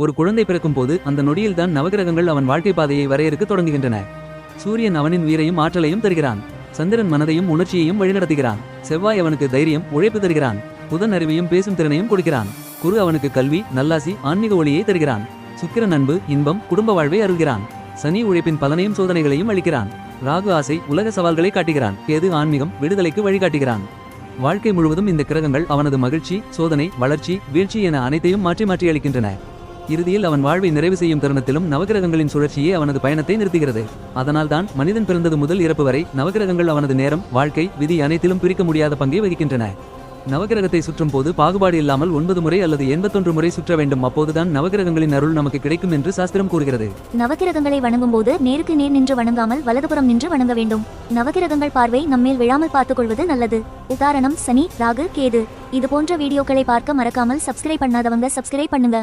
ஒரு குழந்தை பிறக்கும் போது அந்த நொடியில்தான் நவகிரகங்கள் அவன் வாழ்க்கை பாதையை வரையறுக்க தொடங்குகின்றன. சூரியன் அவனின் வீரையும் ஆற்றலையும் தருகிறான். சந்திரன் மனதையும் உணர்ச்சியையும் வழிநடத்துகிறான். செவ்வாய் அவனுக்கு தைரியம் உழைப்பு தருகிறான். புதன் அறிவையும் பேசும் திறனையும் கொடுக்கிறான். குரு அவனுக்கு கல்வி நல்லாசி ஆன்மீக ஒளியை தருகிறான். சுக்கிரன் அன்பு இன்பம் குடும்ப வாழ்வை அருள்கிறான். சனி உழைப்பின் பலனையும் சோதனைகளையும் அளிக்கிறான். ராகு ஆசை உலக சவால்களை காட்டுகிறான். கேது ஆன்மீகம் விடுதலைக்கு வழிகாட்டுகிறான். வாழ்க்கை முழுவதும் இந்த கிரகங்கள் அவனது மகிழ்ச்சி சோதனை வளர்ச்சி வீழ்ச்சி என அனைத்தையும் மாற்றி மாற்றி அளிக்கின்றன. இறுதியில் அவன் வாழ்வை நிறைவு செய்யும் தருணத்திலும் நவகிரகங்களின் சுழற்சியே அவனது பயணத்தை நிறுத்துகிறது. அதனால்தான் மனிதன் பிறந்தது முதல் இறப்பு வரை நவகிரகங்கள் அவனது நேரம் வாழ்க்கை விதி அனைத்திலும் பிரிக்க முடியாத பங்கை வகிக்கின்றன. நவகிரகத்தை சுற்றும் போது பாகுபாடு இல்லாமல் ஒன்பது முறை அல்லது எண்பத்தொன்று முறை சுற்ற வேண்டும். அப்போதுதான் நவகிரகங்களின் அருள் நமக்கு கிடைக்கும் என்று சாஸ்திரம் கூறுகிறது. நவகிரகங்களை வணங்கும் போது நேருக்கு நேர் நின்று வணங்காமல் வலதுபுறம் நின்று வணங்க வேண்டும். நவகிரகங்கள் பார்வை நம்மேல் விழாமல் பார்த்துக் கொள்வது நல்லது. உதாரணம் சனி ராகு கேது. இது போன்ற வீடியோக்களை பார்க்க மறக்காமல் சப்ஸ்கிரைப் பண்ணாதவங்க சப்ஸ்கிரைப் பண்ணுங்க.